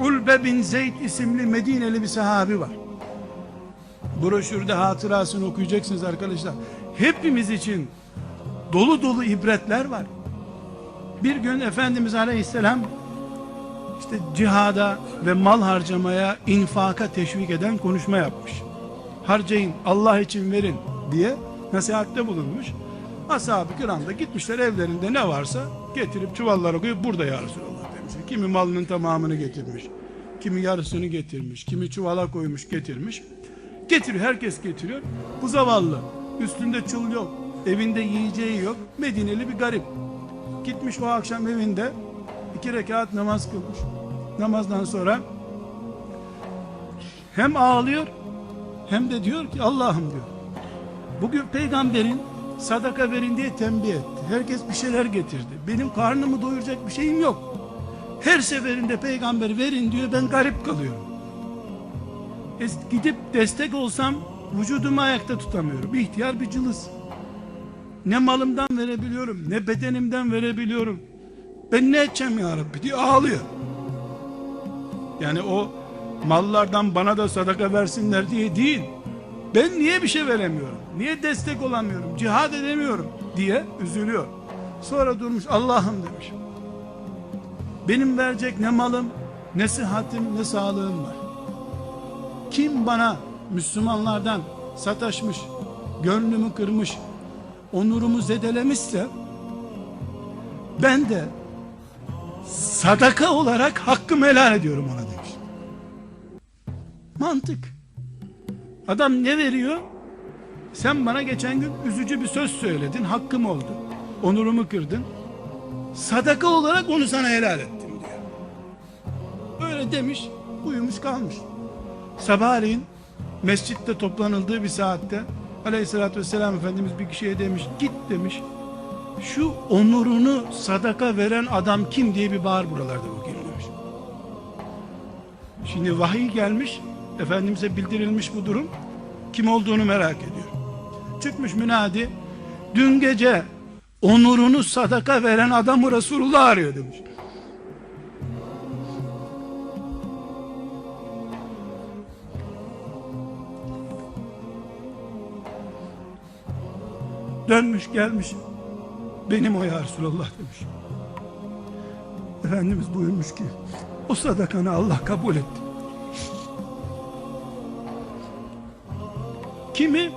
Ulbe bin Zeyd isimli Medineli bir sahabi var. Broşürde hatırasını okuyacaksınız arkadaşlar. Hepimiz için dolu dolu ibretler var. Bir gün Efendimiz Aleyhisselam işte cihada ve mal harcamaya, infaka teşvik eden konuşma yapmış. Harcayın, Allah için verin diye nasihatte bulunmuş. Ashab-ı kiram gitmişler evlerinde ne varsa getirip çuvallara koyup burada ya demişler. Kimi malının tamamını getirmiş. Kimi yarısını getirmiş. Kimi çuvala koymuş getirmiş. Getiriyor herkes getiriyor. Bu zavallı üstünde çul yok. Evinde yiyeceği yok. Medineli bir garip. Gitmiş o akşam evinde iki rekat namaz kılmış. Namazdan sonra hem ağlıyor hem de diyor ki Allah'ım diyor. Bugün peygamberin sadaka verin diye tembih etti. Herkes bir şeyler getirdi. Benim karnımı doyuracak bir şeyim yok. Her seferinde peygamber verin diyor ben garip kalıyorum. E, gidip destek olsam vücudumu ayakta tutamıyorum. İhtiyar bir cılız. Ne malımdan verebiliyorum ne bedenimden verebiliyorum. Ben ne edeceğim ya Rabbi diye ağlıyor. Yani o mallardan bana da sadaka versinler diye değil. Ben niye bir şey veremiyorum? Niye destek olamıyorum? Cihad edemiyorum diye üzülüyor. Sonra durmuş Allah'ım demiş. Benim verecek ne malım, ne sıhhatim, ne sağlığım var. Kim bana Müslümanlardan sataşmış, gönlümü kırmış, onurumu zedelemişse ben de sadaka olarak hakkımı helal ediyorum ona demiş. Mantık. Adam ne veriyor? Sen bana geçen gün üzücü bir söz söyledin, hakkım oldu. Onurumu kırdın. Sadaka olarak onu sana helal diyor. Öyle demiş, uyumuş kalmış. Sabahleyin mescitte toplanıldığı bir saatte Aleyhisselatü Vesselam Efendimiz bir kişiye demiş, git demiş. Şu onurunu sadaka veren adam kim diye bir bağır buralarda bakayım demiş. Şimdi vahiy gelmiş, Efendimiz'e bildirilmiş bu durum. Kim olduğunu merak ediyor. Çıkmış münadi, dün gece onurunu sadaka veren adamı Resulullah arıyor demiş. Dönmüş gelmiş. Benim o ya Resulallah demiş. Efendimiz buyurmuş ki o sadakanı Allah kabul etti. Kimi